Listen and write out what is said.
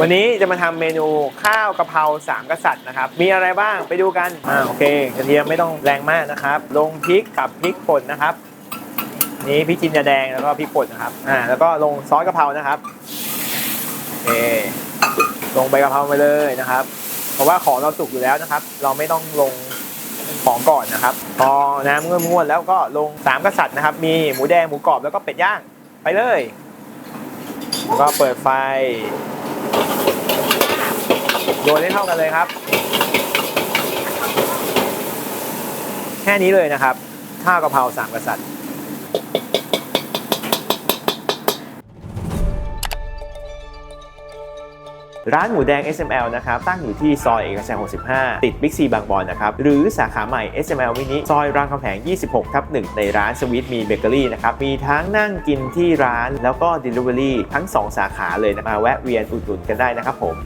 วันนี้จะมาทำเมนูข้าวกะเพราสามกษัตริย์นะครับ มีอะไรบ้างไปดูกัน อ่าโอเคกระเทียมไม่ต้องแรงมากนะครับ ลงพริกกับพริกป่นนะครับ นี่พริกจินดาแดงแล้วก็พริกป่นนะครับ อ่าแล้วก็ลงซอสกะเพรานะครับโอเคลงใบกะเพราไปเลยนะครับ เพราะว่าของเราสุกอยู่แล้วนะครับ เราไม่ต้องลงของก่อนนะครับ พอน้ำเงื่อนงวดแล้วก็ลงสามกษัตริย์นะครับ มีหมูแดงหมูกรอบแล้วก็เป็ดย่างไปเลยแล้วก็เปิดไฟ โยนให้เท่ากันเลยครับ แค่นี้เลยนะครับ ข้าวกะเพราสามกษัตริย์ ร้านหมูแดง SML นะครับตั้งอยู่ที่ซอยเอกชัย 65 ติดบิ๊กซีบางบอนนะครับหรือสาขาใหม่ SML มินิซอยรามคำแหง 26ทับ1ในร้านสวิตมีเบเกอรี่นะครับมีทั้งนั่งกินที่ร้านแล้วก็ Delivery ทั้ง 2 สาขาเลยนะมาแวะเวียนอุดหนุนกันได้นะครับผม